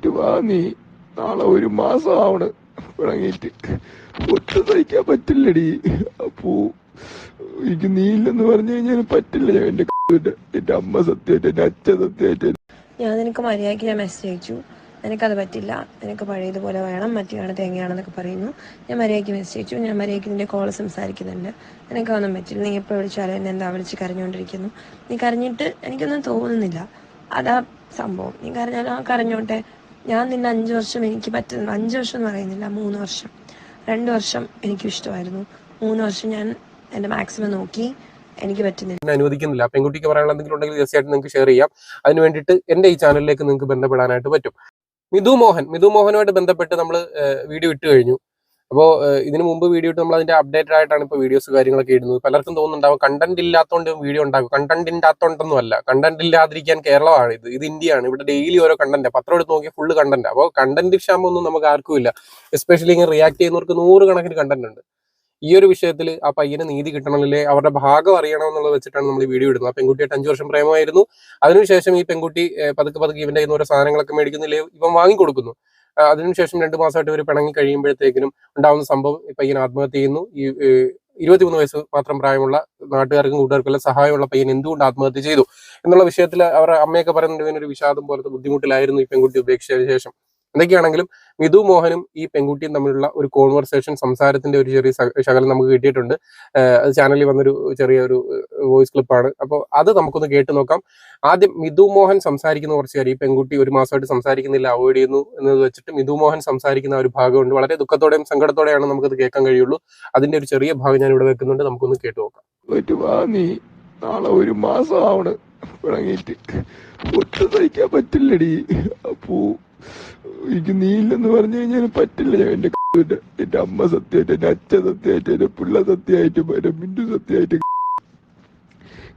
പോയിട്ട് വാ നീ. നാളെ ഒരു മാസം ആവണ് പിണങ്ങിയിട്ട് ഒട്ടും സഹിക്കാൻ പറ്റില്ലടി. അപ്പൂ എനിക്ക് നീ ഇല്ലെന്ന് പറഞ്ഞു കഴിഞ്ഞാൽ പറ്റില്ല. എന്റെ എന്റെ അമ്മ സത്യമായിട്ട് എന്റെ അച്ഛൻ സത്യമായിട്ട്. ഞാൻ നിനക്ക് മര്യാദയ്ക്ക് ഞാൻ മെസ്സേജ് അയച്ചു. നിനക്കത് പറ്റില്ല. നിനക്ക് പഴയതുപോലെ വേണം. മറ്റേയാണ് തേങ്ങയാണെന്നൊക്കെ പറയുന്നു. ഞാൻ മര്യാദയ്ക്ക് മെസ്സേജ് അയച്ചു. ഞാൻ മര്യാദയ്ക്ക് നിന്റെ കോൾ സംസാരിക്കുന്നുണ്ട്. നിനക്കൊന്നും പറ്റില്ല. നീ എപ്പോൾ വിളിച്ചാലും എന്നെ എന്താ വിളിച്ച് കരഞ്ഞുകൊണ്ടിരിക്കുന്നു നീ കരഞ്ഞിട്ട് എനിക്കൊന്നും തോന്നുന്നില്ല. അതാ സംഭവം. നീ കരഞ്ഞാലും ആ കരഞ്ഞോട്ടെ. ഞാൻ നിന്നെ അഞ്ച് വർഷം എനിക്ക് പറ്റുന്ന അഞ്ച് വർഷം എന്ന് പറയുന്നില്ല മൂന്ന് വർഷം. രണ്ട് വർഷം എനിക്ക് ഇഷ്ടമായിരുന്നു മൂന്ന് വർഷം ഞാൻ എന്റെ മാക്സിമം നോക്കി എനിക്ക് പറ്റുന്നില്ല. അനുവദിക്കുന്നില്ല. പെൺകുട്ടിക്ക് പറയാനുള്ള എന്തെങ്കിലും ഉണ്ടെങ്കിൽ തീർച്ചയായിട്ടും നിങ്ങൾക്ക് ഷെയർ ചെയ്യാം. അതിന് വേണ്ടിയിട്ട് എന്റെ ഈ ചാനലിലേക്ക് നിങ്ങൾക്ക് ബന്ധപ്പെടാനായിട്ട് പറ്റും. മിഥു മോഹൻ മിഥു മോഹനുമായിട്ട് ബന്ധപ്പെട്ട് നമ്മൾ വീഡിയോ ഇട്ട് കഴിഞ്ഞു. അപ്പോൾ ഇതിന് മുമ്പ് വീഡിയോ ഇട്ട് നമ്മൾ അതിന്റെ അപ്ഡേറ്റഡ് ആയിട്ടാണ് ഇപ്പോൾ വീഡിയോസ് കാര്യങ്ങളൊക്കെ ഇടുന്നത്. പലർക്കും തോന്നുന്നുണ്ടാവും കണ്ടന്റ് ഇല്ലാത്തതുകൊണ്ട് വീഡിയോ ഉണ്ടാക്കും. കണ്ടന്റ് ഇല്ലാത്തതുകൊണ്ടൊന്നും അല്ല കണ്ടന്റ് ഇല്ലാതിരിക്കാൻ കേരളമാണ് ഇത്. ഇത് ഇന്ത്യയാണ്. ഇവിടെ ഡെയിലി ഓരോ കണ്ടന്റ് പത്രം എടുത്ത് നോക്കിയാൽ ഫുള്ള് കണ്ടന്റ് അപ്പോൾ കണ്ടന്റ് ക്ഷാമൊന്നും നമുക്ക് ആർക്കും ഇല്ല. എസ്പെഷ്യലി ഇങ്ങനെ റിയാക്ട് ചെയ്യുന്നവർക്ക് നൂറുകണക്കിന് കണ്ടന്റ് ഉണ്ട്. ഈ ഒരു വിഷയത്തിൽ ആ പയ്യന് നീതി കിട്ടണമെന്നില്ലേ അവരുടെ ഭാഗം അറിയണമെന്നുള്ളത് വെച്ചിട്ടാണ് നമ്മൾ വീഡിയോ ഇടുന്നത്. ആ പെൺകുട്ടിയായിട്ട് അഞ്ചു വർഷം പ്രേമമായിരുന്നു. അതിനുശേഷം ഈ പെൺകുട്ടി പതുക്കെ പതുക്കെ ഇവന്റെ കയ്യിൽ നിന്ന് ഓരോ സാധനങ്ങളൊക്കെ മേടിക്കുന്നില്ലേ ഇവൻ വാങ്ങിക്കൊടുക്കുന്നു. അതിനുശേഷം രണ്ട് മാസമായിട്ട് ഇവർ പിണങ്ങി കഴിയുമ്പോഴത്തേക്കിനും ഉണ്ടാവുന്ന സംഭവം ഈ പയ്യൻ ആത്മഹത്യ ചെയ്യുന്നു. ഈ ഇരുപത്തിമൂന്ന് വയസ്സ് മാത്രം പ്രായമുള്ള നാട്ടുകാർക്കും കൂട്ടുകാർക്കും സഹായമുള്ള പയ്യൻ എന്തുകൊണ്ട് ആത്മഹത്യ ചെയ്തു? എന്നുള്ള വിഷയത്തിൽ അവരുടെ അമ്മയൊക്കെ പറയുന്നുണ്ട് ഇവനൊരു വിഷാദം പോലത്തെ ബുദ്ധിമുട്ടിലായിരുന്നു ഈ പെൺകുട്ടി ഉപേക്ഷിച്ചതിന് ശേഷം. എന്തൊക്കെയാണെങ്കിലും മിഥു മോഹനും ഈ പെൺകുട്ടിയും തമ്മിലുള്ള ഒരു കോൺവെർസേഷൻ സംസാരത്തിന്റെ ഒരു ചെറിയ ശകലം നമുക്ക് കിട്ടിയിട്ടുണ്ട്. അത് ചാനലിൽ വന്നൊരു ചെറിയ ഒരു വോയിസ് ക്ലിപ്പാണ് അപ്പോൾ അത് നമുക്കൊന്ന് കേട്ട് നോക്കാം. ആദ്യം മിഥു മോഹൻ സംസാരിക്കുന്ന കുറച്ച് കാര്യം. ഈ പെൺകുട്ടി ഒരു മാസമായിട്ട് സംസാരിക്കുന്നില്ല അവോയ്ഡ് ചെയ്യുന്നു എന്നത് വെച്ചിട്ട് മിഥു മോഹൻ സംസാരിക്കുന്ന ഒരു ഭാഗമുണ്ട്. വളരെ ദുഃഖത്തോടെയും സങ്കടത്തോടെയാണ് നമുക്കത് കേൾക്കാൻ കഴിയുള്ളൂ. അതിന്റെ ഒരു ചെറിയ ഭാഗം ഞാൻ ഇവിടെ വെക്കുന്നുണ്ട്. നമുക്കൊന്ന് കേട്ട് നോക്കാം. നാളെ ഒരു മാസം ആവണ് പിണങ്ങിയിട്ട് ഒട്ടും സഹിക്കാൻ പറ്റില്ലടി. അപ്പോ എനിക്ക് നീ ഇല്ലെന്ന് പറഞ്ഞു കഴിഞ്ഞാൽ പറ്റില്ല. എന്റെ എന്റെ അമ്മ സത്യമായിട്ട് എന്റെ അച്ഛൻ സത്യമായിട്ട് എന്റെ പിള്ള സത്യമായിട്ട് എന്റെ മിന്റു സത്യമായിട്ട്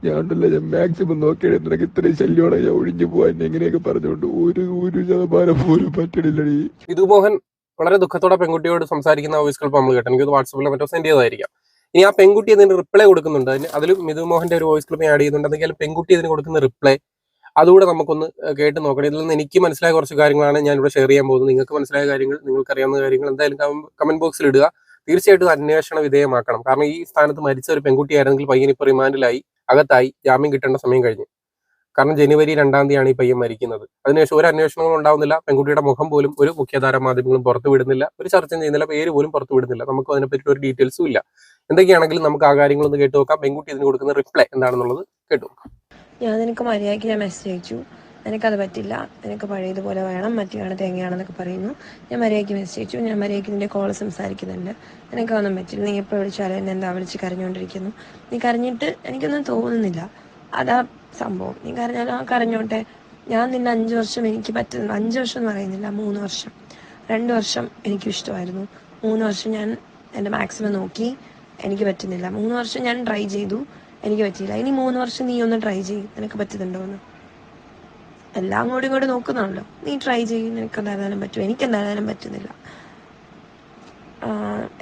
ഞാൻ ഉണ്ടല്ലോ ഞാൻ മാക്സിമം നോക്കിയത് നിനക്ക് ഇത്രയും ശല്യമാണ്? ഞാൻ ഒഴിഞ്ഞു പോവാൻ എങ്ങനെയൊക്കെ പറഞ്ഞുകൊണ്ട് ഒരു ഒരു ശതമാനം പോലും പറ്റണില്ലടി. ഇതുമോഹൻ വളരെ ദുഃഖത്തോടെ പെൺകുട്ടിയോട് സംസാരിക്കുന്ന വോയിസ് ക്ലിപ്പ് നമ്മൾ കേട്ടോ. എനിക്ക് വാട്സപ്പിലോ മറ്റോ സെൻഡ് ചെയ്തതായിരിക്കാം ഇനി ആ പെൺകുട്ടി അതിന് റിപ്ലൈ കൊടുക്കുന്നുണ്ട്. അതിന് അതിലും മിഥു മോഹന്റെ ഒരു വോയിസ് ക്ലിപ്പ് ആഡ് ചെയ്യുന്നുണ്ട്. എന്തെങ്കിലും പെൺകുട്ടി അതിന് കൊടുക്കുന്ന റിപ്ലൈ അതുകൂടെ നമുക്കൊന്ന് കേട്ട് നോക്കണം. ഇതിൽ നിന്ന് എനിക്ക് മനസ്സിലായ കുറച്ച് കാര്യങ്ങളാണ് ഞാൻ ഇവിടെ ഷെയർ ചെയ്യാൻ പോകുന്നത്. നിങ്ങൾക്ക് മനസ്സിലായ കാര്യങ്ങൾ നിങ്ങൾക്ക് അറിയാവുന്ന കാര്യങ്ങൾ എന്തായാലും കമന്റ് ബോക്സിൽ ഇടുക. തീർച്ചയായിട്ടും അന്വേഷണ വിധേയമാക്കണം. കാരണം ഈ സ്ഥാനത്ത് മരിച്ച ഒരു പെൺകുട്ടിയായിരുന്നെങ്കിൽ പയ്യൻ ഇപ്പോൾ റിമാൻഡിലായി അകത്തായി ജാമ്യം കിട്ടേണ്ട സമയം കഴിഞ്ഞു. കാരണം ജനുവരി രണ്ടാം തീയതിയാണ് ഈ പയ്യൻ മരിക്കുന്നത്. അതിനുശേഷം ഒരു അന്വേഷണങ്ങളും ഉണ്ടാവുന്നില്ല. പെൺകുട്ടിയുടെ മുഖം പോലും ഒരു മുഖ്യധാര മാധ്യമങ്ങളും പുറത്തു വിടുന്നില്ല. ഒരു ചർച്ചയും ചെയ്യുന്നില്ല. പേര് പോലും പുറത്തു വിടുന്നില്ല. നമുക്ക് അതിനെപ്പറ്റി ഒരു ഡീറ്റെയിൽസും ഇല്ല. എന്തൊക്കെയാണെങ്കിലും നമുക്ക് ആ കാര്യങ്ങളൊന്ന് കേട്ടു നോക്കാം. പെൺകുട്ടി ഇതിന് കൊടുക്കുന്ന റിപ്ലൈ എന്താണെന്നുള്ളത് കേട്ടു നോക്കാം. ഞാൻ നിനക്ക് മര്യാദയ്ക്ക് ഞാൻ മെസ്സേജ് അയച്ചു. നിനക്കത് പറ്റില്ല. നിനക്ക് പഴയതുപോലെ വേണം. മറ്റേയാണ് തേങ്ങയാണെന്നൊക്കെ പറയുന്നു. ഞാൻ മര്യാദയ്ക്ക് മെസ്സേജ് അയച്ചു. ഞാൻ മര്യാദയ്ക്ക് നിന്റെ കോൾ സംസാരിക്കുന്നുണ്ട്. നിനക്കൊന്നും പറ്റില്ല. നീ എപ്പോൾ വിളിച്ചാലും എന്നെ എന്താ വിളിച്ച് കരഞ്ഞുകൊണ്ടിരിക്കുന്നു നീ കരഞ്ഞിട്ട് എനിക്കൊന്നും തോന്നുന്നില്ല. അതാ സംഭവം. നീ കരഞ്ഞാലും ആ കരഞ്ഞോട്ടെ. ഞാൻ നിന്നെ അഞ്ച് വർഷം എനിക്ക് പറ്റുന്നു അഞ്ച് വർഷം എന്ന് പറയുന്നില്ല. മൂന്ന് വർഷം. രണ്ട് വർഷം എനിക്ക് ഇഷ്ടമായിരുന്നു. മൂന്ന് വർഷം ഞാൻ എന്റെ മാക്സിമം നോക്കി എനിക്ക് പറ്റുന്നില്ല. മൂന്ന് വർഷം ഞാൻ ട്രൈ ചെയ്തു. എനിക്ക് പറ്റിയില്ല. ഇനി മൂന്ന് വർഷം നീ ഒന്ന് ട്രൈ ചെയ്യും. നിനക്ക് പറ്റുന്നുണ്ടോ എന്ന്. എല്ലാം അങ്ങോട്ടും ഇങ്ങോട്ടും നോക്കുന്നാണല്ലോ നീ ട്രൈ ചെയ്യും. നിനക്ക് എന്തായാലും പറ്റും. എനിക്ക് എന്തായാലും പറ്റുന്നില്ല.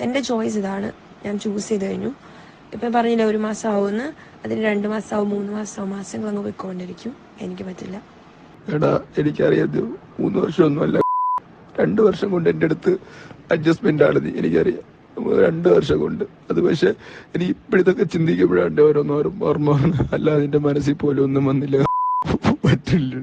എന്റെ ചോയ്സ് ഇതാണ്. ഞാൻ ചൂസ് ചെയ്ത് കഴിഞ്ഞു. ഇപ്പം പറഞ്ഞില്ല ഒരു മാസം ആവുമെന്ന് അതിന് രണ്ട് മാസമാവും മൂന്ന് മാസമാവും മാസങ്ങൾ അങ്ങ് പോയിക്കൊണ്ടിരിക്കും. എനിക്ക് പറ്റില്ല. എടാ എനിക്കറിയാം മൂന്ന് വർഷമൊന്നുമല്ല. രണ്ട് വർഷം കൊണ്ട് എന്റെ അടുത്ത് അഡ്ജസ്റ്റ്മെന്റ് ആണ് എനിക്കറിയാം. രണ്ട് വർഷം കൊണ്ട്. അത് പക്ഷെ ഇനി ഇപ്പോഴത്തൊക്കെ ചിന്തിക്കുമ്പോഴാണ് ഓരോന്നോരും ഓർമ്മ അല്ല അല്ലാതെ എന്റെ മനസ്സിൽ പോലും ഒന്നും വന്നില്ല. പറ്റില്ല.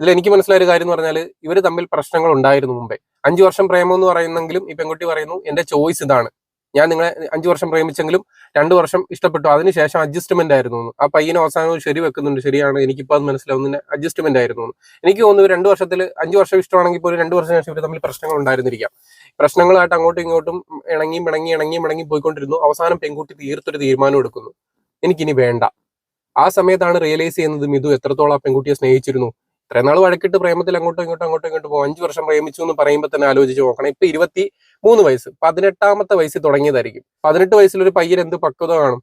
ഇതിൽ എനിക്ക് മനസ്സിലായ ഒരു കാര്യം എന്ന് പറഞ്ഞാൽ ഇവർ തമ്മിൽ പ്രശ്നങ്ങൾ ഉണ്ടായിരുന്നു മുമ്പേ. അഞ്ചു വർഷം പ്രേമം എന്ന് പറയുന്നെങ്കിലും ഈ പെൺകുട്ടി പറയുന്നു എന്റെ ചോയ്സ് ഇതാണ്. ഞാൻ നിങ്ങളെ അഞ്ചു വർഷം പ്രേമിച്ചെങ്കിലും രണ്ടു വർഷം ഇഷ്ടപ്പെട്ടു. അതിനുശേഷം അഡ്ജസ്റ്റ്മെന്റ് ആയിരുന്നു ആ പയ്യനെ അവസാനം ശരി വെക്കുന്നുണ്ട്. ശരിയാണ്. എനിക്കിപ്പോൾ അത് മനസ്സിലാവുന്ന. അഡ്ജസ്റ്റ്മെന്റ് ആയിരുന്നു എനിക്ക് തോന്നുന്നു രണ്ടു വർഷത്തിൽ അഞ്ചു വർഷം ഇഷ്ടമാണെങ്കിൽ പോലും രണ്ടു വർഷം ശേഷം തമ്മിൽ പ്രശ്നങ്ങൾ ഉണ്ടായിരുന്നിരിക്കാം. പ്രശ്നങ്ങളായിട്ട് അങ്ങോട്ടും ഇങ്ങോട്ടും ഇണങ്ങി ഇണങ്ങിയും ഇണങ്ങി പോയിക്കൊണ്ടിരുന്നു. അവസാനം പെൺകുട്ടി തീർത്തൊരു തീരുമാനം എടുക്കുന്നു. എനിക്കിനി വേണ്ട. ആ സമയത്താണ് റിയലൈസ് ചെയ്യുന്നത് മിതു എത്രത്തോളം ആ പെൺകുട്ടിയെ സ്നേഹിച്ചിരുന്നു. ഇത്രയും നാൾ വഴക്കിട്ട് പ്രേമത്തിൽ അങ്ങോട്ടും ഇങ്ങോട്ടും അങ്ങോട്ടും ഇങ്ങോട്ടും പോകും. അഞ്ചു വർഷം പ്രേമിച്ചു എന്ന് പറയുമ്പോൾ തന്നെ ആലോചിച്ച് നോക്കണം. ഇപ്പൊ ഇരുപത്തി മൂന്ന് വയസ്സ് പതിനെട്ടാമത്തെ വയസ്സിൽ തുടങ്ങിയതായിരിക്കും. പതിനെട്ട് വയസ്സിൽ ഒരു പയ്യൻ എന്ത് പക്വത കാണും?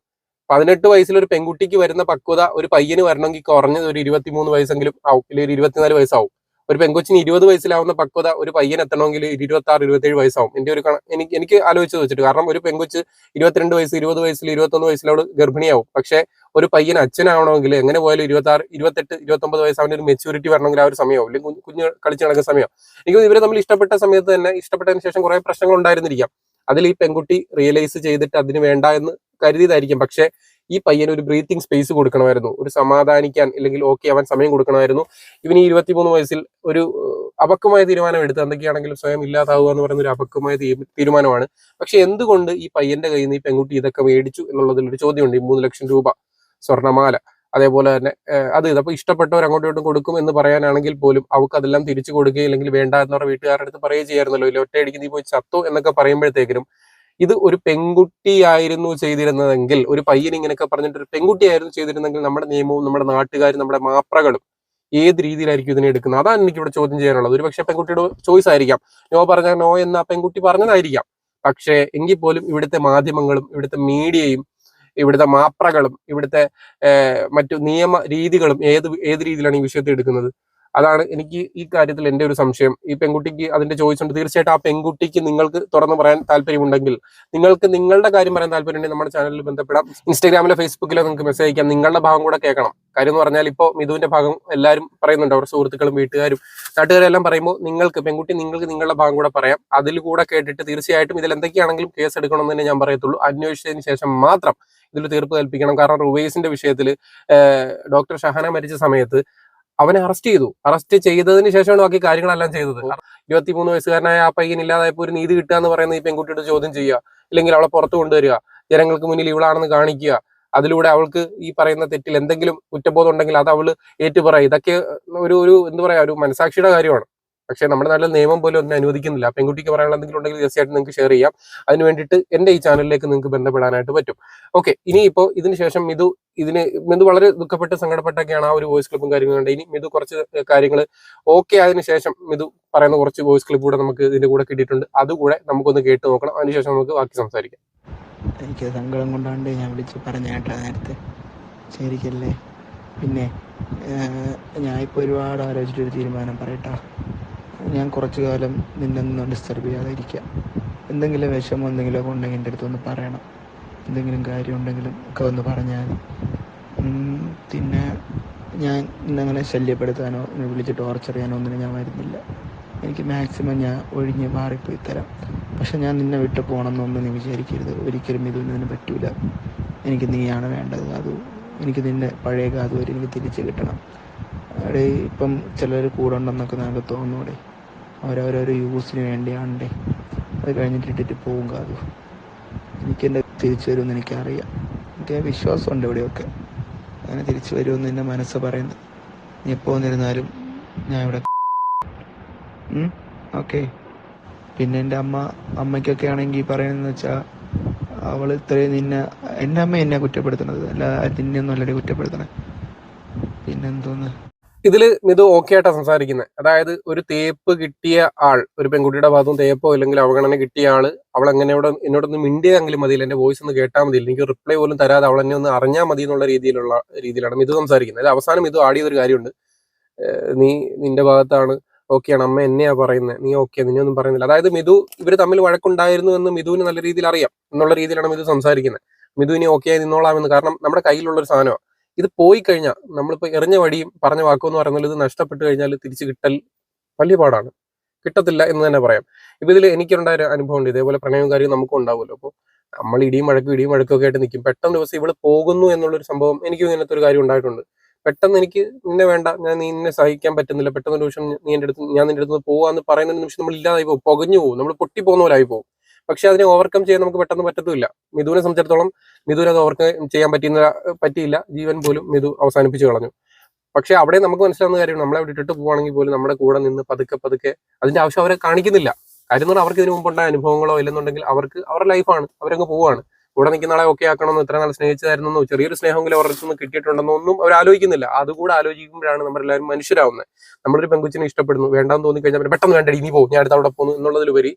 പതിനെട്ട് വയസ്സിൽ ഒരു പെൺകുട്ടിക്ക് വരുന്ന പക്വത ഒരു പയ്യന് വരണമെങ്കിൽ കുറഞ്ഞത് ഒരു ഇരുപത്തിമൂന്ന് വയസ്സെങ്കിലും ആവും. ഇല്ലെങ്കിൽ ഒരു ഇരുപത്തിനാല് വയസ്സാവും. ഒരു പെങ്കൊച്ചിന് ഇരുപത് വയസ്സിലാവുന്ന പക്വത ഒരു പയ്യൻ എത്തണമെങ്കിൽ ഇരുപത്തി ആറ് ഇരുപത്തേഴ് വയസ്സാവും. എന്റെ ഒരു എനിക്ക് എനിക്ക് ആലോചിച്ച് വെച്ചിട്ട് കാരണം ഒരു പെങ്കൊച്ച് ഇരുപത്തിരണ്ട് വയസ്സ് ഇരുപത് വയസ്സിൽ ഇരുപത്തൊന്ന് വയസ്സിലോട് ഗർഭിണിയാവും. പക്ഷെ ഒരു പയ്യൻ അച്ഛനാവണമെങ്കിൽ എങ്ങനെ പോയാലും ഇരുപത്തി ആറ് ഇരുപത്തെട്ട് ഇരുപത്തൊമ്പത് വയസ്സ് അവന്റെ ഒരു മെച്യൂരിറ്റി വരണമെങ്കിൽ ആ ഒരു സമയമാവും. അല്ലെങ്കിൽ കുഞ്ഞ് കളിച്ച് നടക്കുന്ന സമയം എനിക്ക് ഇവരെ തമ്മിൽ ഇഷ്ടപ്പെട്ട സമയത്ത് തന്നെ ഇഷ്ടപ്പെട്ടതിന് ശേഷം കുറെ പ്രശ്നങ്ങൾ ഉണ്ടായിരുന്നിരിക്കാം. അതിൽ ഈ പെൺകുട്ടി റിയലൈസ് ചെയ്തിട്ട് അതിന് വേണ്ട എന്ന് കരുതിയതായിരിക്കും. പക്ഷെ ഈ പയ്യന് ഒരു ബ്രീത്തിങ് സ്പേസ് കൊടുക്കണമായിരുന്നു. ഒരു സമാധാനിക്കാൻ അല്ലെങ്കിൽ ഓക്കെ അവൻ സമയം കൊടുക്കണമായിരുന്നു. ഇവന് ഈ ഇരുപത്തിമൂന്ന് വയസ്സിൽ ഒരു അപക്വമായ തീരുമാനം എടുത്ത് എന്തൊക്കെയാണെങ്കിലും സ്വയം ഇല്ലാതാവുക എന്ന് പറയുന്ന ഒരു അപക്വമായ തീരുമാനമാണ്. പക്ഷെ എന്തുകൊണ്ട് ഈ പയ്യന്റെ കയ്യിൽ നിന്ന് ഈ പെൺകുട്ടി ഇതൊക്കെ മേടിച്ചു എന്നുള്ളതിൽ ഒരു ചോദ്യമുണ്ട്. ഈ മൂന്ന് ലക്ഷം രൂപ സ്വർണമാല അതേപോലെ തന്നെ അത് ഇതപ്പോ ഇഷ്ടപ്പെട്ടവർ അങ്ങോട്ടും ഇങ്ങോട്ടും കൊടുക്കും എന്ന് പറയാനാണെങ്കിൽ പോലും അവർക്ക് അതെല്ലാം തിരിച്ചു കൊടുക്കുകയും അല്ലെങ്കിൽ വേണ്ട എന്ന് പറഞ്ഞ വീട്ടുകാരുടെ അടുത്ത് പറയുകയും ചെയ്യാറുണ്ടല്ലോ ഇല്ല ഒറ്റയടിക്ക് നീ പോയി ചത്തു എന്നൊക്കെ പറയുമ്പോഴത്തേക്കിനും ഇത് ഒരു പെൺകുട്ടിയായിരുന്നു ചെയ്തിരുന്നതെങ്കിൽ ഒരു പയ്യൻ ഇങ്ങനെയൊക്കെ പറഞ്ഞിട്ട് ഒരു പെൺകുട്ടിയായിരുന്നു ചെയ്തിരുന്നെങ്കിൽ നമ്മുടെ നിയമവും നമ്മുടെ നാട്ടുകാരും നമ്മുടെ മാപ്രകളും ഏത് രീതിയിലായിരിക്കും ഇതിനെ എടുക്കുന്നത്? അതാണ് എനിക്ക് ഇവിടെ ചോദ്യം ചെയ്യാനുള്ളത്. ഒരു പക്ഷേ പെൺകുട്ടിയുടെ ചോയ്സ് ആയിരിക്കാം. നോ പറഞ്ഞ നോ എന്ന പെൺകുട്ടി പറഞ്ഞതായിരിക്കാം. പക്ഷേ എങ്കിൽ പോലും ഇവിടുത്തെ മാധ്യമങ്ങളും ഇവിടുത്തെ മീഡിയയും ഇവിടുത്തെ മാപ്രകളും ഇവിടുത്തെ മറ്റു നിയമ രീതികളും ഏത് ഏത് രീതിയിലാണ് ഈ വിഷയത്തെ എടുക്കുന്നത്? അതാണ് എനിക്ക് ഈ കാര്യത്തിൽ എന്റെ ഒരു സംശയം. ഈ പെൺകുട്ടിക്ക് അതിന്റെ ചോയ്സ് ഉണ്ട്. തീർച്ചയായിട്ടും ആ പെൺകുട്ടിക്ക് നിങ്ങൾക്ക് തുറന്നു പറയാൻ താല്പര്യമുണ്ടെങ്കിൽ നിങ്ങൾക്ക് നിങ്ങളുടെ കാര്യം പറയാൻ താല്പര്യമുണ്ടെങ്കിൽ നമ്മുടെ ചാനലിൽ ബന്ധപ്പെടാം. ഇൻസ്റ്റാഗ്രാമിലോ ഫേസ്ബുക്കിലോ നിങ്ങൾക്ക് മെസ്സേജ് അയക്കാം. നിങ്ങളുടെ ഭാഗം കൂടെ കേൾക്കണം. കാര്യം എന്ന് പറഞ്ഞാൽ ഇപ്പോൾ മിഥുവിന്റെ ഭാഗം എല്ലാവരും പറയുന്നുണ്ട്. അവരുടെ സുഹൃത്തുക്കളും വീട്ടുകാരും നാട്ടുകാരെല്ലാം പറയുമ്പോൾ നിങ്ങൾക്ക് പെൺകുട്ടി നിങ്ങൾക്ക് നിങ്ങളുടെ ഭാഗം കൂടെ പറയാം. അതിൽ കൂടെ കേട്ടിട്ട് തീർച്ചയായിട്ടും ഇതിൽ എന്തൊക്കെയാണെങ്കിലും കേസ് എടുക്കണം തന്നെ ഞാൻ പറയത്തുള്ളൂ. അന്വേഷിച്ചതിന് ശേഷം മാത്രം ഇതിൽ തീർപ്പ് കൽപ്പിക്കണം. കാരണം റുവേസിന്റെ വിഷയത്തിൽ ഡോക്ടർ ഷഹാന മരിച്ച സമയത്ത് അവനെ അറസ്റ്റ് ചെയ്തു. അറസ്റ്റ് ചെയ്തതിന് ശേഷമാണ് ബാക്കി കാര്യങ്ങളെല്ലാം ചെയ്തത്. ഇരുപത്തിമൂന്ന് വയസ്സുകാരനായ ആ പയ്യൻ ഇല്ലാതായപ്പോൾ ഒരു നീതി കിട്ടുക എന്ന് പറയുന്നത് ഈ പെൺകുട്ടിയുടെ ചോദ്യം ചെയ്യുക. ഇല്ലെങ്കിൽ അവളെ പുറത്തു കൊണ്ടുവരിക. ജനങ്ങൾക്ക് മുന്നിൽ ഇവളാണെന്ന് കാണിക്കുക. അതിലൂടെ അവൾക്ക് ഈ പറയുന്ന തെറ്റിൽ എന്തെങ്കിലും കുറ്റബോധം ഉണ്ടെങ്കിൽ അത് അവൾ ഏറ്റുപറയുക. ഇതൊക്കെ ഒരു ഒരു എന്താ പറയാ ഒരു മനസാക്ഷിയുടെ കാര്യമാണ്. പക്ഷേ നമ്മുടെ നാട്ടിൽ നിയമം പോലും ഒന്നും അനുവദിക്കുന്നില്ല. പെൺകുട്ടിക്ക് പറയാനുള്ള എന്തെങ്കിലും ഉണ്ടെങ്കിൽ തീർച്ചയായിട്ടും നിങ്ങൾക്ക് ഷെയർ ചെയ്യാം. അതിന് വേണ്ടിയിട്ട് എന്റെ ഈ ചാനലിലേക്ക് നിങ്ങൾക്ക് ബന്ധപ്പെടാനായിട്ട് പറ്റും. ഓക്കെ ഇനിയിപ്പോൾ ഇതിന് ശേഷം മിതു ഇതിന് മിതു വളരെ ദുഃഖപ്പെട്ട് സങ്കടപ്പെട്ടൊക്കെയാണ് ആ ഒരു വോയിസ് ക്ലിപ്പും കാര്യങ്ങളും കണ്ടത്. ഇനി മിതു കുറച്ച് കാര്യങ്ങൾ ഓക്കെ ആയതിനു ശേഷം മിതു പറയുന്ന കുറച്ച് വോയിസ് ക്ലിപ്പ് കൂടെ നമുക്ക് ഇതിന്റെ കൂടെ കിട്ടിയിട്ടുണ്ട്. അതുകൂടെ നമുക്കൊന്ന് കേട്ട് നോക്കണം. അതിനുശേഷം നമുക്ക് ബാക്കി സംസാരിക്കാം. എനിക്ക് സങ്കടം കൊണ്ടാണ്ട് ഞാൻ വിളിച്ച് പറഞ്ഞ കേട്ടാ നേരത്തെ. ശരിക്കല്ലേ? പിന്നെ ഞാൻ ഇപ്പോൾ ഒരുപാട് ആലോചിച്ചിട്ടൊരു തീരുമാനം പറയട്ടാ. ഞാൻ കുറച്ചു കാലം നിന്നൊന്നും ഡിസ്റ്റർബ് ചെയ്യാതിരിക്കാം എന്തെങ്കിലും വിഷമം എന്തെങ്കിലുമൊക്കെ ഉണ്ടെങ്കിൽ എന്റെ അടുത്ത് വന്ന് പറയണം. എന്തെങ്കിലും കാര്യം ഉണ്ടെങ്കിലും ഒക്കെ ഒന്ന് പറഞ്ഞാൽ പിന്നെ ഞാൻ ഇന്നങ്ങനെ ശല്യപ്പെടുത്താനോ എന്നെ വിളിച്ച് ടോർച്ചർ ചെയ്യാനോ ഒന്നിനും ഞാൻ വരുന്നില്ല. എനിക്ക് മാക്സിമം ഞാൻ ഒഴിഞ്ഞ് മാറിപ്പോയി തരാം. പക്ഷെ ഞാൻ നിന്നെ വിട്ടു പോകണമെന്നൊന്നും നീ വിചാരിക്കരുത്. ഒരിക്കലും ഇതൊന്നും പറ്റൂല. എനിക്ക് നീയാണ് വേണ്ടത്. അത് എനിക്ക് നിന്നെ പഴയ കാതുവരെ എനിക്ക് തിരിച്ച് കിട്ടണം. അവിടെ ഇപ്പം ചിലർ കൂടെ ഉണ്ടെന്നൊക്കെ നിനക്ക് തോന്നൂടെ? അവരവരൊരു യൂസിന് വേണ്ടിയാണ്ടേ. അത് കഴിഞ്ഞിട്ട് ഇട്ടിട്ട് പോകും കാതു. എനിക്കെന്റെ തിരിച്ചു വരുമെന്ന് എനിക്കറിയാം. എനിക്ക് വിശ്വാസമുണ്ട് ഇവിടെയൊക്കെ. അങ്ങനെ തിരിച്ചു വരുമെന്ന് എന്റെ മനസ്സ് പറയുന്നത് നീ എപ്പോൾ വന്നിരുന്നാലും ഞാൻ ഇവിടെ ഓക്കെ. പിന്നെ എന്റെ അമ്മ അമ്മയ്ക്കൊക്കെ ആണെങ്കിൽ പറയുന്നതെന്ന് വെച്ചാൽ അവൾ ഇത്രയും നിന്നെ എന്റെ അമ്മ എന്നെ കുറ്റപ്പെടുത്തണത് അല്ല നിന്നെ ഒന്നും അല്ലെങ്കിൽ കുറ്റപ്പെടുത്തണേ. പിന്നെന്തോന്ന്? ഇതിൽ മിതു ഓക്കെ ആയിട്ടാണ് സംസാരിക്കുന്നത് അതായത് ഒരു തേപ്പ് കിട്ടിയ ആൾ ഒരു പെൺകുട്ടിയുടെ ഭാഗത്തും തേപ്പോ അല്ലെങ്കിൽ അവഗണന കിട്ടിയ ആൾ അവൾ എങ്ങനെയോട് എന്നോടൊന്ന് മിണ്ടിയതെങ്കിലും മതി എന്റെ വോയിസ് ഒന്ന് കേട്ടാൽ മതി എനിക്ക് റിപ്ലൈ പോലും തരാതെ അവൾ എന്നെ ഒന്ന് അറിഞ്ഞാൽ മതി എന്നുള്ള രീതിയിലുള്ള രീതിയിലാണ് മിതു സംസാരിക്കുന്നത് അതിൽ അവസാനം ആടിയ ഒരു കാര്യമുണ്ട്. നീ നിന്റെ ഭാഗത്താണ് ഓക്കെയാണ് അമ്മ എന്നെയാ പറയുന്നത് നീ ഓക്കെ നിന്നെ ഒന്നും പറയുന്നില്ല. അതായത് മിതു ഇവർ തമ്മിൽ വഴക്കുണ്ടായിരുന്നു എന്ന് മിതുവിന് നല്ല രീതിയിൽ അറിയാം എന്നുള്ള രീതിയിലാണ് മിതു സംസാരിക്കുന്നത് മിതു ഓക്കെ ആയി നിന്നോളാമെന്ന് കാരണം നമ്മുടെ കയ്യിലുള്ള ഒരു സാധനമാണ് ഇത് പോയി കഴിഞ്ഞാൽ നമ്മളിപ്പോൾ എറിഞ്ഞ വടിയും പറഞ്ഞ വാക്കും എന്ന് പറയുന്നത് ഇത് നഷ്ടപ്പെട്ട് കഴിഞ്ഞാൽ തിരിച്ചു കിട്ടൽ വലിയ പാടാണ്. കിട്ടത്തില്ല എന്ന് തന്നെ പറയാം. ഇപ്പം ഇതിൽ എനിക്കുണ്ടായ ഒരു അനുഭവം ഉണ്ട് ഇതേപോലെ പ്രണയവും കാര്യവും നമുക്കും ഉണ്ടാവുമല്ലോ. അപ്പോൾ നമ്മൾ ഇടിയും വഴക്കും ഇടിയും വഴക്കും ഒക്കെ ആയിട്ട് നിൽക്കും പെട്ടെന്ന് ദിവസം ഇവൾ പോകുന്നു എന്നുള്ളൊരു സംഭവം എനിക്കും ഇങ്ങനത്തെ ഒരു കാര്യം ഉണ്ടായിട്ടുണ്ട്. പെട്ടെന്ന് എനിക്ക് നിന്നെ വേണ്ട ഞാൻ നിന്നെ സഹിക്കാൻ പറ്റുന്നില്ല. പെട്ടെന്ന് ഒരു നിമിഷം നീ എന്റെ അടുത്ത് ഞാൻ നിന്റെ അടുത്ത് പോവാന്ന് പറയുന്ന നിമിഷം നമ്മൾ ഇല്ലാതായി പോകും. പുകഞ്ഞു പോകും. നമ്മൾ പൊട്ടി പോകുന്ന പോലെ പോകും. പക്ഷെ അതിനെ ഓവർകം ചെയ്യാൻ നമുക്ക് പെട്ടെന്ന് പറ്റത്തില്ല മിഥുവിനെ സംബന്ധിച്ചിടത്തോളം മിഥുവിന് അത് ഓവർകം ചെയ്യാൻ പറ്റുന്ന പറ്റിയില്ല. ജീവൻ പോലും മിഥു അവസാനിപ്പിച്ചു കളഞ്ഞു. പക്ഷെ അവിടെ നമുക്ക് മനസ്സിലാവുന്ന കാര്യമാണ് നമ്മളെ അവിടെ ഇട്ടിട്ട് പോവാണെങ്കിൽ പോലും നമ്മുടെ കൂടെ നിന്ന് പതുക്കെ പതുക്കെ അതിന്റെ ആവശ്യം അവരെ കാണിക്കുന്നില്ല. കാര്യം എന്ന് അവർക്ക് ഇതിനു മുമ്പുണ്ടായ അനുഭവങ്ങളോ ഇല്ലെന്നുണ്ടെങ്കിൽ അവർക്ക് അവരുടെ ലൈഫാണ് അവരങ്ങ് പോവാണ് ഇവിടെ നിൽക്കുന്ന ആളെ ഓക്കെ ആക്കണമെന്നോ ഇത്ര നാൾ സ്നേഹിച്ചതായിരുന്നോ ചെറിയൊരു സ്നേഹമെങ്കിലും അവരുടെ നിന്ന് കിട്ടിയിട്ടുണ്ടെന്നോ ഒന്നും അവർ ആലോചിക്കുന്നില്ല. അതുകൂടെ ആലോചിക്കുമ്പോഴാണ് നമ്മളെല്ലാവരും മനുഷ്യരാവുന്നത്. നമ്മളൊരു പെൺകുച്ചിനെ ഇഷ്ടപ്പെടുന്നു. വേണ്ടാന്ന് തോന്നി കഴിഞ്ഞാൽ പെട്ടെന്ന് വേണ്ട ഇനി പോകും ഞാൻ അടുത്ത അവിടെ പോകുന്നു എന്നുള്ളതിലുപരി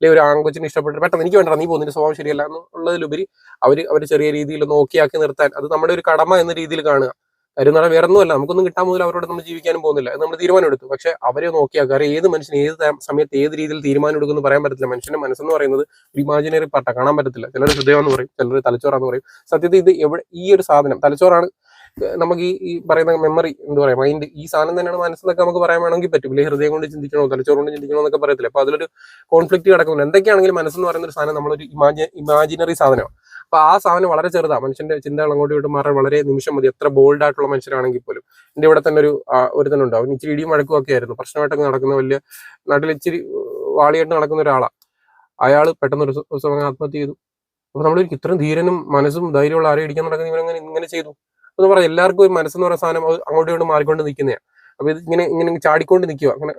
അല്ലെങ്കിൽ ഒരു ആൺകൊച്ചിനെ ഇഷ്ടപ്പെട്ട് പെട്ടെന്ന് എനിക്ക് വേണ്ട നീ പോകുന്നതിന്റെ സ്വഭാവം ശരിയല്ല എന്നുള്ളതിലുപരി അവർ അവർ ചെറിയ രീതിയിൽ നോക്കിയാക്കി നിർത്താൻ അത് നമ്മുടെ ഒരു കടമ എന്ന രീതിയിൽ കാണുക. കാര്യം എന്ന് വേറെ ഒന്നുമല്ല നമുക്കൊന്നും കിട്ടാൻ മുതൽ അവരോട് നമ്മൾ ജീവിക്കാനും പോകുന്നില്ല. അത് നമ്മൾ തീരുമാനം എടുത്തു പക്ഷെ അവരെ നോക്കിയാൽ കാരണം ഏത് മനുഷ്യൻ ഏത് സമയത്ത് ഏത് രീതിയിൽ തീരുമാനം എടുക്കുമെന്ന് പറയാൻ പറ്റില്ല മനുഷ്യന്റെ മനസ്സെന്ന് പറയുന്നത് ഇമാജിനറി പാട്ടാണ് കാണാൻ പറ്റത്തില്ല. ചിലർ ഹൃദയമെന്ന് പറയും ചിലർ തലച്ചോറാന്ന് പറയും. സത്യത്തിൽ ഇത് എവിടെ ഈ ഒരു സാധനം തലച്ചോറാണ് നമുക്ക് ഈ ഈ പറയുന്ന മെമ്മറി എന്താ പറയാ? മൈൻഡ് ഈ സാധനം തന്നെയാണ് മനസ്സെന്നൊക്കെ നമുക്ക് പറയാൻ വേണമെങ്കിൽ പറ്റും. ഇല്ലെങ്കിൽ ഹൃദയം കൊണ്ട് ചിന്തിക്കണോ തലച്ചോറ് കൊണ്ട് ചിന്തിക്കണോ എന്നൊക്കെ പറയത്തില്ല. അപ്പൊ അതിലൊരു കോൺഫ്ലിക്റ്റ് കിടക്കുന്നുണ്ട്. എന്തൊക്കെയാണെങ്കിലും മനസ്സെന്ന് പറയുന്ന ഒരു സാധനം നമ്മളൊരു ഇമാജി ഇമാജിനറി സാധനമാണ്. അപ്പൊ ആ സാധനം വളരെ ചെറുതാണ് മനുഷ്യന്റെ ചിന്തകൾ അങ്ങോട്ടും വിട്ട് മാറാൻ വളരെ നിമിഷം മതി. എത്ര ബോൾഡ് ആയിട്ടുള്ള മനുഷ്യരാണെങ്കിൽ പോലും. എന്റെ ഇവിടെ തന്നെ ഒരു ഒരുത്തനുണ്ട് അവൻ ഇച്ചിരി ഇടിയും വഴക്കും ഒക്കെ ആയിരുന്നു. പ്രശ്നമായിട്ടൊക്കെ നടക്കുന്ന വലിയ നാട്ടിൽ ഇച്ചിരി വാളിയായിട്ട് നടക്കുന്ന ഒരാളാണ് അയാൾ പെട്ടെന്ന് ഒരു ദിവസം ആത്മഹത്യ ചെയ്തു. അപ്പൊ നമ്മൾ ഇത്രയും ധീരനും മനസ്സും ധൈര്യമുള്ള ആരെ ഇടിക്കാൻ നടക്കുന്ന ഇവരങ്ങനെ ഇങ്ങനെ ചെയ്തു. എന്ന് പറയാം എല്ലാവർക്കും ഒരു മനസ്സെന്ന് പറയുന്ന സാധനം അങ്ങോട്ടും ഇങ്ങോട്ടും മാറിക്കൊണ്ട് നിൽക്കുന്നതാണ് അപ്പൊ ഇത് ഇങ്ങനെ ഇങ്ങനെ ചാടിക്കൊണ്ട് നിൽക്കുക അങ്ങനെ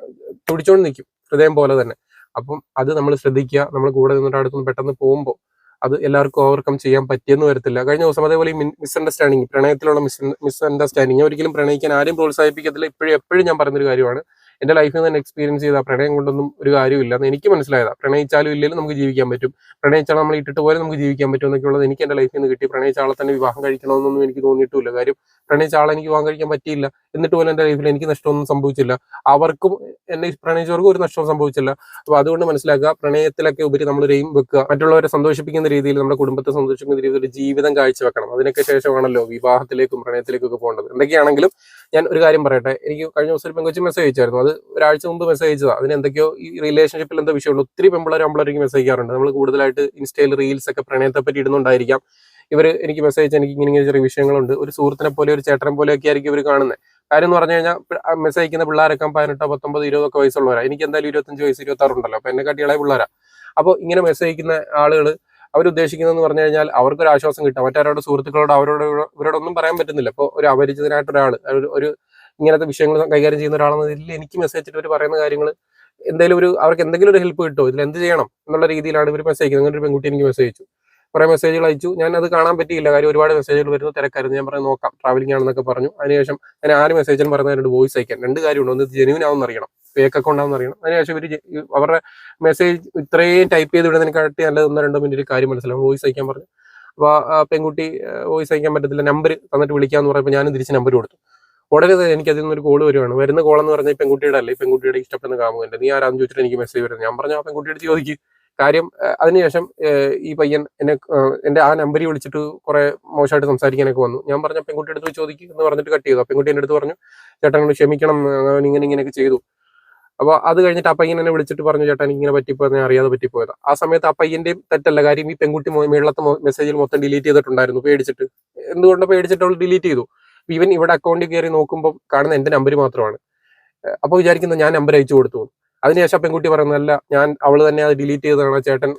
തുടിച്ചോണ്ട് നിൽക്കും ഹൃദയം പോലെ തന്നെ. അപ്പം അത് നമ്മൾ ശ്രദ്ധിക്കുക. നമ്മൾ കൂടെ നിന്നിട്ട് അടുത്തുനിന്ന് പെട്ടെന്ന് പോകുമ്പോൾ അത് എല്ലാവർക്കും ഓവർകം ചെയ്യാൻ പറ്റിയെന്ന് വരത്തില്ല. കഴിഞ്ഞ ദിവസം അതേപോലെ ഈ മിസ്അണ്ടർസ്റ്റാൻഡിങ് പ്രണയത്തിലുള്ള മിസ് മിസ്അണ്ടർസ്റ്റാൻഡിങ് ഒരിക്കലും പ്രണയിക്കാൻ ആരും പ്രോത്സാഹിപ്പിക്കത്തില്ല. ഇപ്പോഴും എപ്പോഴും ഞാൻ പറയുന്നൊരു കാര്യമാണ്. എന്റെ ലൈഫിൽ നിന്ന് എക്സ്പീരിയൻസ് ചെയ്ത പ്രണയം കൊണ്ടൊന്നും ഒരു കാര്യമില്ല എന്ന് എനിക്ക് മനസ്സിലായതാ. പ്രണയിച്ചാലും ഇല്ലെങ്കിലും നമുക്ക് ജീവിക്കാൻ പറ്റും. പ്രണയിച്ചാൽ നമ്മൾ ഇട്ടിട്ട് പോലെ നമുക്ക് ജീവിക്കാൻ പറ്റും എന്നൊക്കെയുള്ളത് എനിക്ക് എന്റെ ലൈഫിൽ നിന്ന് കിട്ടി. പ്രണയിച്ച ആളെ തന്നെ വിവാഹം കഴിക്കണമെന്നൊന്നും എനിക്ക് തോന്നിയിട്ടില്ല. കാര്യം പ്രണയിച്ച ആളെ എനിക്ക് വിവാഹം കഴിക്കാൻ പറ്റിയില്ല. എന്നിട്ട് പോലും എന്റെ ലൈഫിൽ എനിക്ക് നഷ്ടമൊന്നും സംഭവിച്ചില്ല. അവർക്കും എന്നെ പ്രണയിച്ചവർക്കും ഒരു നഷ്ടവും സംഭവിച്ചില്ല. അപ്പൊ അതുകൊണ്ട് മനസ്സിലാക്കുക പ്രണയത്തിലൊക്കെ ഉപരി നമ്മൾ ഒരു എയിം വെക്കുക. മറ്റുള്ളവരെ സന്തോഷിപ്പിക്കുന്ന രീതിയിൽ നമ്മുടെ കുടുംബത്തെ സന്തോഷിപ്പിക്കുന്ന രീതിയിൽ ഒരു ജീവിതം കാഴ്ചവെക്കണം. അതിനൊക്കെ ശേഷമാണല്ലോ വിവാഹത്തിലേക്കും പ്രണയത്തിലേക്കൊക്കെ പോകേണ്ടത്. എന്തൊക്കെയാണെങ്കിലും ഞാൻ ഒരു കാര്യം പറയട്ടെ. എനിക്ക് കഴിഞ്ഞ ദിവസം ഒരു പെങ്കുച്ച് മെസ്സേജ് അയച്ചായിരുന്നു. അത് ഒരാഴ്ച മുമ്പ് മെസ്സേജ് അയച്ചതാണ് അതിന് എന്തൊക്കെയോ ഈ റിലേഷൻഷിപ്പിൽ എന്തോ വിഷയമുണ്ട്. ഒത്തിരി പെമ്പിളരും അമ്പളർക്ക് മെസ്സേജ് ചെയ്യാറുണ്ട് നമ്മൾ കൂടുതലായിട്ട് ഇൻസ്റ്റയിൽ റീൽസ് ഒക്കെ പ്രണയത്തെ പറ്റി ഇടുന്നുണ്ടായിരിക്കാം. ഇവർ എനിക്ക് മെസ്സേജ് അയച്ചാൽ എനിക്ക് ഇങ്ങനെ ചെറിയ വിഷയങ്ങളുണ്ട്. ഒരു സുഹൃത്തിനെ പോലെ ഒരു ചേട്ടനെ ഒക്കെ ആയിരിക്കും ഇവർ കാണുന്നത് കാര്യം എന്ന് പറഞ്ഞു കഴിഞ്ഞാൽ മെസ്സേജ് അയക്കുന്ന പിള്ളേരൊക്കെ പതിനെട്ടോ പത്തൊമ്പത് ഇരുപതൊക്കെ വയസ്സുള്ളവരാണ് എനിക്ക് എന്തായാലും ഇരുപത്തഞ്ച് വയസ്സ് ഇരുപത്തി ആറുണ്ടല്ലോ അപ്പൊ എന്നെ കാട്ടി പിള്ളേരാണ് പിള്ളേരാ. അപ്പോൾ ഇങ്ങനെ മെസ്സേജ് അയക്കുന്ന ആളുകൾ അവരുദ്ദേശിക്കുന്നതെന്ന് പറഞ്ഞു കഴിഞ്ഞാൽ അവർക്കൊരു ആശ്വാസം കിട്ടും. മറ്റാരോട് സുഹൃത്തുക്കളോട് അവരോട് ഇവരോടൊന്നും പറയാൻ പറ്റുന്നില്ല. അപ്പോൾ ഒരു അപരിചിതനായിട്ട് ഒരാൾ ഒരു ഇങ്ങനത്തെ വിഷയങ്ങൾ കൈകാര്യം ചെയ്യുന്ന ഒരാളെന്ന രീതിയിൽ എനിക്ക് മെസ്സേജ് അയച്ചിട്ട് ഇവർ പറയുന്ന കാര്യങ്ങൾ എന്തെങ്കിലും ഒരു അവർക്ക് എന്തെങ്കിലും ഒരു ഹെൽപ്പ് കിട്ടുമോ ഇതിൽ എന്ത് ചെയ്യണം? എന്നുള്ള രീതിയിലാണ് ഇവർ മെസ്സേജ് അങ്ങനെ ഒരു പെൺകുട്ടി എനിക്ക് മെസ്സേജ് അയച്ചു. കുറെ മെസ്സേജുകൾ അയച്ചു. ഞാൻ അത് കാണാൻ പറ്റിയില്ല. കാര്യം ഒരുപാട് മെസ്സേജുകൾ വരുന്നു. തിരക്കായിരുന്നു. ഞാൻ പറഞ്ഞു നോക്കാം. ട്രാവലിംഗ് ആണെന്നൊക്കെ പറഞ്ഞു. അതിനുശേഷം ഞാൻ ആര് മെസ്സേജും പറഞ്ഞ രണ്ട് വോയിസ് അയക്കാൻ രണ്ട് കാര്യമുണ്ട്. ഒന്ന് ജെനുവിൻ ആവുമെന്ന് അറിയണം. ഫേക്ക് അക്കൗണ്ട് ആണെന്ന് അറിയണം. അതിനുശേഷം ഇവർ അവരുടെ മെസ്സേജ് ഇത്രയും ടൈപ്പ് ചെയ്ത് വിടുന്നതിനെക്കാട്ടി നല്ലത് ഒന്നോ രണ്ടോ മിനിറ്റ് കാര്യം മനസ്സിലാവും വോയിസ് അയക്കാൻ പറഞ്ഞു. അപ്പോൾ പെൺകുട്ടി വോയിസ് അയക്കാൻ പറ്റത്തില്ല. നമ്പർ തന്നിട്ട് വിളിക്കാന്ന് പറയുമ്പോൾ ഞാനും തിരിച്ച് നമ്പർ കൊടുത്തു. ഉടനെ തന്നെ എനിക്ക് അതിൽ നിന്നൊരു കോൾ വരുവാണ്. വരുന്ന കോൾ എന്ന് പറഞ്ഞാൽ പെൺകുട്ടിയുടെ അല്ലേ? പെൺകുട്ടിയുടെ ഇഷ്ടപ്പെടുന്ന കാമുകന്റെ നീ ആരാന്ന് ചോദിച്ചിട്ട് എനിക്ക് മെസ്സേജ് വരുന്നത്. ഞാൻ പറഞ്ഞു ആ പെൺകുട്ടിയുടെ ചോദിക്കും. കാര്യം അതിനുശേഷം ഈ പയ്യൻ എന്നെ എന്റെ ആ നമ്പറിൽ വിളിച്ചിട്ട് കുറെ മോശമായിട്ട് സംസാരിക്കാനൊക്കെ വന്നു. ഞാൻ പറഞ്ഞ പെൺകുട്ടി അടുത്ത് ചോദിക്കും എന്ന് പറഞ്ഞിട്ട് കട്ട് ചെയ്തു. പെൺകുട്ടി എന്റെ അടുത്ത് പറഞ്ഞു ചേട്ടൻ നിങ്ങൾ ക്ഷമിക്കണം ഇങ്ങനെ ഇങ്ങനെയൊക്കെ ചെയ്തു. അപ്പോൾ അത് കഴിഞ്ഞിട്ട് ആ പയ്യൻ എന്നെ വിളിച്ചിട്ട് പറഞ്ഞു ചേട്ടൻ ഇങ്ങനെ പറ്റിപ്പോയത് ഞാൻ അറിയാതെ പറ്റിപ്പോയത്. ആ സമയത്ത് ആ പയ്യന്റെയും തെറ്റല്ല കാര്യം ഈ പെൺകുട്ടി മേളത്തെ മെസ്സേജിൽ മൊത്തം ഡിലീറ്റ് ചെയ്തിട്ടുണ്ടായിരുന്നു പേടിച്ചിട്ട്. എന്തുകൊണ്ട് പേടിച്ചിട്ട് അവൾ ഡിലീറ്റ് ചെയ്തു. ഇവൻ ഇവിടെ അക്കൗണ്ടിൽ കയറി നോക്കുമ്പോൾ കാണുന്ന എന്റെ നമ്പർ മാത്രമാണ്. അപ്പോൾ വിചാരിക്കുന്നത് ഞാൻ നമ്പർ അയച്ചു കൊടുത്തു. അതിനുശേഷം പെൺകുട്ടി പറയുന്നതല്ല ഞാൻ അവൾ തന്നെ അത് ഡിലീറ്റ് ചെയ്തതാണ് ചേട്ടൻ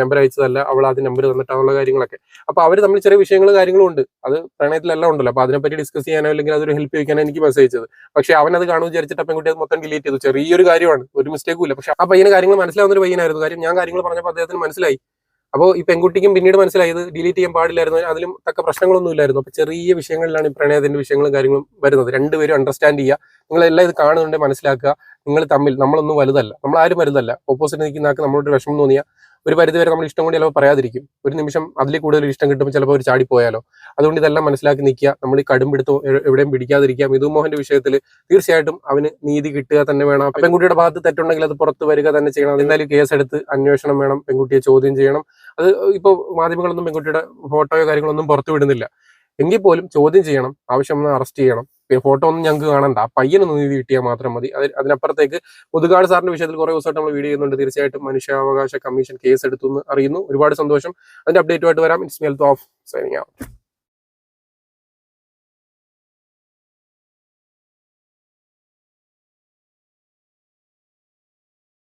നമ്പർ അയച്ചതല്ല അവൾ ആ നമ്പർ തന്നിട്ടാണുള്ള കാര്യങ്ങളൊക്കെ. അപ്പൊ അവർ തമ്മിൽ ചെറിയ വിഷയങ്ങൾ കാര്യങ്ങളും ഉണ്ട്. അത് പ്രണയത്തിലെല്ലാം ഉണ്ടല്ലോ. അപ്പൊ അതിനെപ്പറ്റി ഡിസ്കസ് ചെയ്യാനോ അല്ലെങ്കിൽ അതൊരു ഹെൽപ്പ് ചോദിക്കാനോ എനിക്ക് മെസ്സേജ് ചെയ്തത് പക്ഷെ അവൻ അത് കാണുമെന്ന് വിചാരിച്ചിട്ട് പെൺകുട്ടി അത് മൊത്തം ഡിലീറ്റ് ചെയ്തു. ചെറിയൊരു കാര്യമാണ്. ഒരു മിസ്റ്റേക്കും ഇല്ല. പക്ഷെ ആ പയ്യന് കാര്യങ്ങൾ മനസ്സിലാവുന്ന ഒരു പയ്യനായിരുന്നു. കാര്യം ഞാൻ കാര്യങ്ങൾ പറഞ്ഞപ്പോൾ അദ്ദേഹത്തിന് മനസ്സിലായി. അപ്പോൾ ഈ പെൺകുട്ടിക്കും പിന്നീട് മനസ്സിലായത് ഡിലീറ്റ് ചെയ്യാൻ പാടില്ലായിരുന്നു. അതിലും തക്ക പ്രശ്നങ്ങളൊന്നും ഇല്ലായിരുന്നു. അപ്പൊ ചെറിയ വിഷയങ്ങളിലാണ് ഈ പ്രണയത്തിന്റെ വിഷയങ്ങളും കാര്യങ്ങളും വരുന്നത്. രണ്ടുപേരും അണ്ടർസ്റ്റാൻഡ് ചെയ്യുക. നിങ്ങളെല്ലാം ഇത് കാണുന്നുണ്ട് മനസ്സിലാക്കുക. നിങ്ങൾ തമ്മിൽ നമ്മളൊന്നും വലുതല്ല. നമ്മൾ ആരും വലുതല്ല. ഓപ്പോസിറ്റ് നിൽക്കുന്ന ആൾക്ക് നമ്മളോട് വിഷമം തോന്നിയാൽ ഒരു പരിധി വരെ നമ്മൾ ഇഷ്ടം കൊണ്ട് ചിലപ്പോൾ പറയാതിരിക്കും. ഒരു നിമിഷം അതിൽ കൂടുതൽ ഇഷ്ടം കിട്ടുമ്പോൾ ചിലപ്പോൾ ഒരു ചാടി പോയാലോ അതുകൊണ്ട് ഇതെല്ലാം മനസ്സിലാക്കി നിൽക്കുക നമ്മൾ ഈ കടുംപിടുത്തം എവിടെയും പിടിക്കാതിരിക്കുക. മിഥു മോഹന്റെ വിഷയത്തിൽ തീർച്ചയായിട്ടും അവന് നീതി കിട്ടുക തന്നെ വേണം. പെൺകുട്ടിയുടെ ഭാഗത്ത് തെറ്റുണ്ടെങ്കിൽ അത് പുറത്ത് വരിക തന്നെ ചെയ്യണം. എന്തായാലും കേസ് എടുത്ത് അന്വേഷണം വേണം. പെൺകുട്ടിയെ ചോദ്യം ചെയ്യണം. അത് ഇപ്പോൾ മാധ്യമങ്ങളൊന്നും പെൺകുട്ടിയുടെ ഫോട്ടോയോ കാര്യങ്ങളൊന്നും പുറത്തു വിടുന്നില്ല. എങ്കിൽ പോലും ചോദ്യം ചെയ്യണം. ആവശ്യം അറസ്റ്റ് ചെയ്യണം. ഫോട്ടോ ഒന്നും ഞങ്ങൾക്ക് കാണണ്ട. ആ പയ്യനൊന്ന് നീതി കിട്ടിയാൽ മാത്രം മതി. അതിന് അതിനപ്പുറത്തേക്ക് മുതുകാട് സാറിന്റെ വിഷയത്തിൽ കുറെ ദിവസമായിട്ട് നമ്മൾ വീഡിയോ ചെയ്യുന്നുണ്ട്. തീർച്ചയായിട്ടും മനുഷ്യാവകാശ കമ്മീഷൻ കേസ് എടുത്തു എന്ന് അറിയുന്നു. ഒരുപാട് സന്തോഷം. അതിന്റെ അപ്ഡേറ്റുമായിട്ട് വരാം. It's മെൽത്ത് of signing